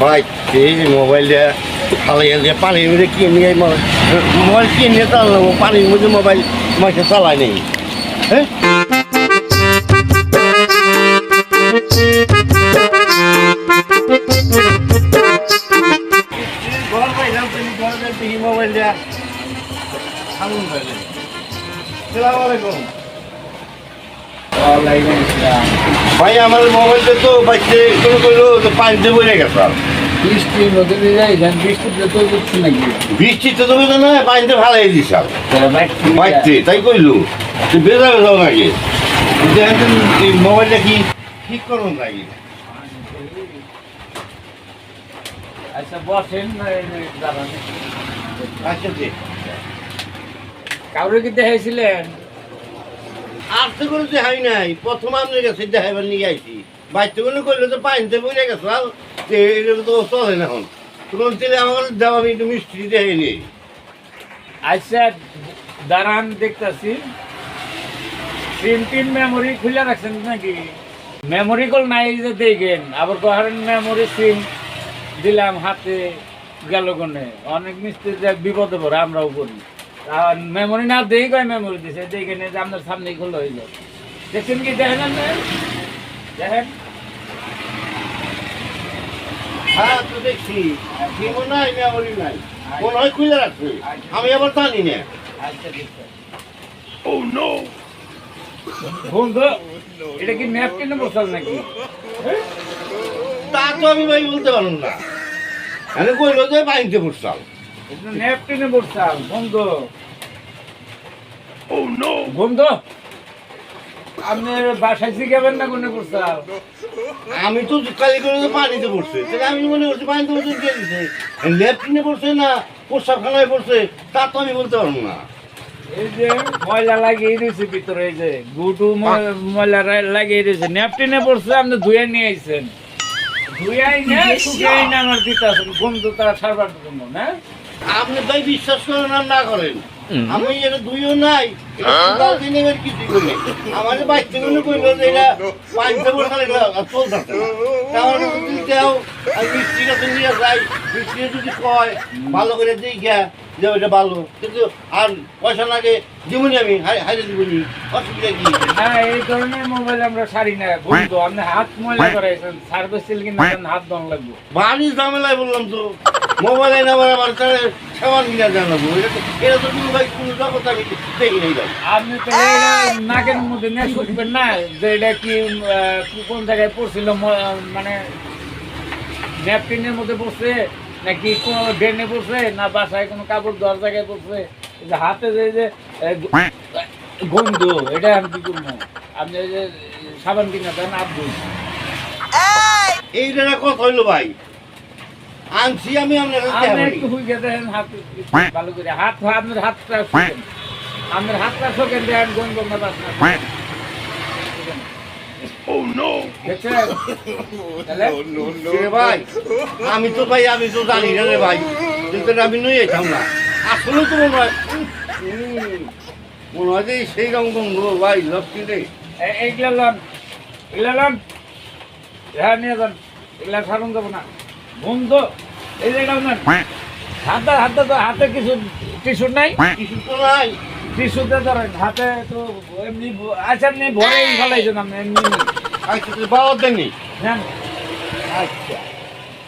ভাই এই মোবাইলটা ফালাইয়া দিয়ে পানির মধ্যে কিনে মোবাইল মোবাইল কিনে চালাবো পানির মধ্যে মোবাইল মাসে চালাই নেই হ্যাঁ ঘর পাইলাম তুমি ঘরে দেখি মোবাইলটা সামন পাইলে সালাম আলাইকুম ভাই আমার মোবাইলটা তো বাইতে কোনো কইলো যে পানিতে বলে গেছে যাই যান বৃষ্টিতে তো করছি নাকি? বৃষ্টিতে তো বেদা না পানিতে ভালাই দিস বাইতে তাই কইলু। তুই বেজা বেজাও নাকি? মোবাইলটা কি ঠিক করুন নাকি? আচ্ছা বসেন আচ্ছা কাউরে কি দেখাইছিলেন? আর তো কোনো নাই, প্রথম আপনার কাছে দেখাইবার নিয়ে আইছি। বাইতে কোনো কইলো তো পানিতে বলে গেছে এটা তো চলে না এখন। তখন তেলে আমার দেওয়া আমি একটু মিষ্টি দেখাই নি আচ্ছা দাঁড়ান, দেখতাছি। তিন তিন মেমোরি খুলে রাখছেন নাকি? মেমোরি কল নাই যে দেখেন, আবার কহারেন মেমোরি সিম দিলাম, হাতে গেল কোনে? অনেক মিস্ত্রি বিপদে পড়ে, আমরাও করি। মেমোরি না দেই কয় মেমোরি দিছে? দেখে নিয়ে যে আপনার সামনেই খুলে যায় দেখছেন কি? দেখেন? দেখেন। হ্যাঁ তো দেখছি। সিমও নাই মেমোরি নাই। মনে হয় খুলে রাখছে। আমি আবার জানি না। আচ্ছা ঠিক আছে। বন্ধু এটা কি ন্যাপকিনে বসাল নাকি? তা তো আমি ভাই বলতে পারলাম না। আমি কইলো যে পড়ছাল এটা ন্যাপকিনে বসাল বাসায় শিখাবেন না কোনে বসাল আমি তো কালি করে পানিতে পড়ছে তাহলে আমি মনে করছি পানিতে পড়ছে দিয়ে দিছে লেফটিনে পড়ছে না প্রস্রাবখানায় পড়ছে তা তো আমি বলতে পারব না। এই যে ময়লা লাগিয়ে দিয়েছে ভিতরে এই যে গুটু ময়লা লাগিয়ে দিয়েছে। ন্যাপটিনে পড়ছে আপনি ধুয়ে নিয়ে আইছেন। ধুয়ে আইনে শুকিয়ে আইনে আমার দিতে আসেন বন্ধু তারা সারবার জন্য না? আপনি ভাই বিশ্বাস করেন আর না করেন? আমি এটা দুইও নাই তাও দিন এবার কিছু করি আমাদের বাচ্চা গুলো কইলো যে এটা পানিতে পড়ছাল এটা আমার যদি দেও আর মিষ্টি কাছে নিয়ে যাই মিষ্টি যদি কয় ভালো করে দিই গা যে ওইটা ভালো। কিন্তু আর পয়সা লাগে জীবনে আমি হাইরে দিবনি অসুবিধা কি? না এই ধরনের মোবাইল আমরা সারি না বন্ধু আপনি হাত ময়লা করাইছেন সার্ভিস সিল কিনা হাত দন লাগবে। ভারী ঝামেলায় বললাম তো। মোবাইলে নাম্বার আমার তাহলে সামান কিনা জানাব। এটা তো এটা তো কোনো ভাই কোনো জগৎ আমি দেখি নাই ভাই। আপনি তো এটা নাকের মধ্যে নিয়ে শুকবেন না যে এটা কি কোন জায়গায় পড়ছিল মানে ন্যাপকিনের মধ্যে পড়ছে নাকি কোনো ড্রেনে পড়ছে না বাসায় কোনো কাপড় ধোয়ার জায়গায় পড়ছে? যে হাতে যে যে গন্ধ এটা আমি কি করব? আপনি এই যে সাবান কিনা দেন আব্দুল এইটা কথা হইল ভাই। আনছি আমি আপনার একটু হুইকে দেন হাত ভালো করে। হাত আপনার হাতটা আপনার হাতটা শুকেন দেন রে ভাই? আমি তো ভাই আমি তো জানি না রে ভাই। কিন্তু আমি নই যেতাম না। আসলে তো মনে হয় মনে হয় যে সেই রকম ভাই লক্ষ্মী রে। এ- এইগুলা লন। এগুলা লন। হ্যাঁ নিয়ে যান। এগুলা সারণ যাব না। বন্ধু এই যে এটা নেন হাতে হাতে তো হাতে কিছু টিস্যু নাই? কিছু তো নাই। টিস্যুতে ধরেন হাতে তো এমনি আচ্ছা এমনি ভরেই ফেলাইছেন আপনি এমনি। আচ্ছা বাবার দেননি। নেন। আচ্ছা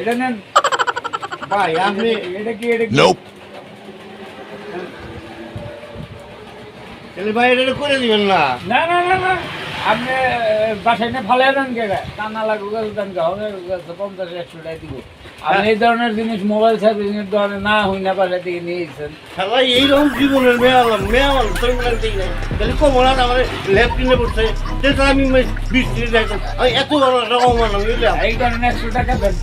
এটা নেন। ভাই আপনি এটা কি এটা কি? তাহলে ভাই এটা করে দিবেন না। না না না না। আপনি বাসায় নিয়ে ফালাই দেন কে তা না লাগুক দেন হবে পঞ্চাশ একশো টাকা দিব। আপনি এই ধরনের জিনিস মোবাইল সার্ভিসিং ধরনের না হই না বাসা থেকে নিয়ে এসেছেন। এইরকম জীবনের মেয়ে আলাম মেয়ে আলাম তোর না তাহলে কমলা আমার কিনে পড়ছে। সেটা আমি বৃষ্টি দেখতাম আমি এত বড় একটা এই ধরনের একশো টাকা দেন।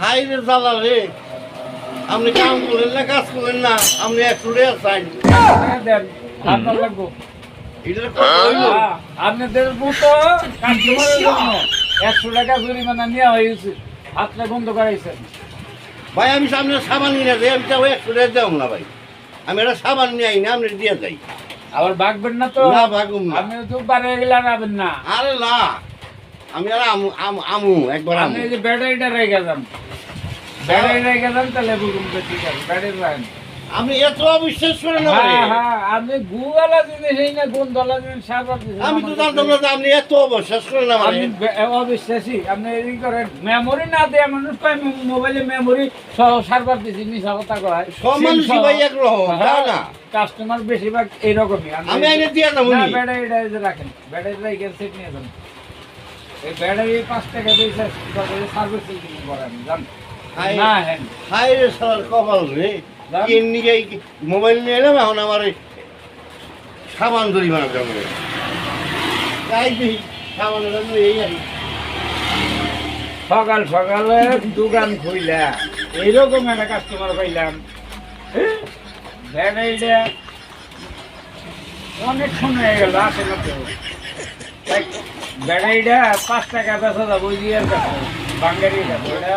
হাই রে জ্বালা রে। আপনি কাম করেন না কাজ করেন না আপনি একশো টাকা চাই টাকা দেন। না লাগবো। আপনাদের মতো কাস্টমারের জন্য একশো টাকা জরিমানা নেওয়া হয়েছে। হাতটা বন্ধ করাইছেন। ভাই আমি সামনে সাবান নিয়ে যাই আমি তাও একশো টাকা দেব না ভাই। আমি একটা সাবান নিয়ে আই না আপনি দিয়ে যাই। আবার বাগবেন না তো? না ভাগুম না। আপনি তো বারে গেলে আনাবেন না। আরে না আমি আর আমু আমু একবার আমু। আপনি যে ব্যাটারিটা রেখে যান। ব্যাটারি রেখে যান তাহলে বুঝুন ঠিক আছে ব্যাটারি রাখেন আপনি এত অবিশ্বাস করেন না হ্যাঁ হ্যাঁ আপনি গুগলা জিনিস না কোন দলা জিনিস আমি তো জানতাম না যে আপনি এত অবিশ্বাস করেন বে- অবিশ্বাসী আপনি এই করেন মেমোরি না দেয়া মানুষ পায় মোবাইলে মেমোরি সহ সার্ভার দিছি মিশা কথা কয় সব মানুষই ভাই একরকম, তাই না? কাস্টমার বেশিরভাগ এইরকমই আমি আইনে দিয়ে যাব না এই যে রাখেন ব্যাটারি রাখেন সেট নিয়ে যান। এই ব্যাটারি পাঁচ টাকা দিয়েছে সার্ভিস করেন জান হাই। হ্যাঁ। রে সালার কপাল রে। জান। মোবাইল নিয়ে এলাম এখন আমার সাবান বানাতে হবে তাই জন্য এই আর সকাল সকালে দোকান খুইলা এইরকম একটা কাস্টমার পাইলাম। ব্যাটারিটা অনেকক্ষণ হয়ে গেল আসে না তো। ব্যাটারিটা পাঁচ টাকা বেচা যাব ওই দিয়ে বেচা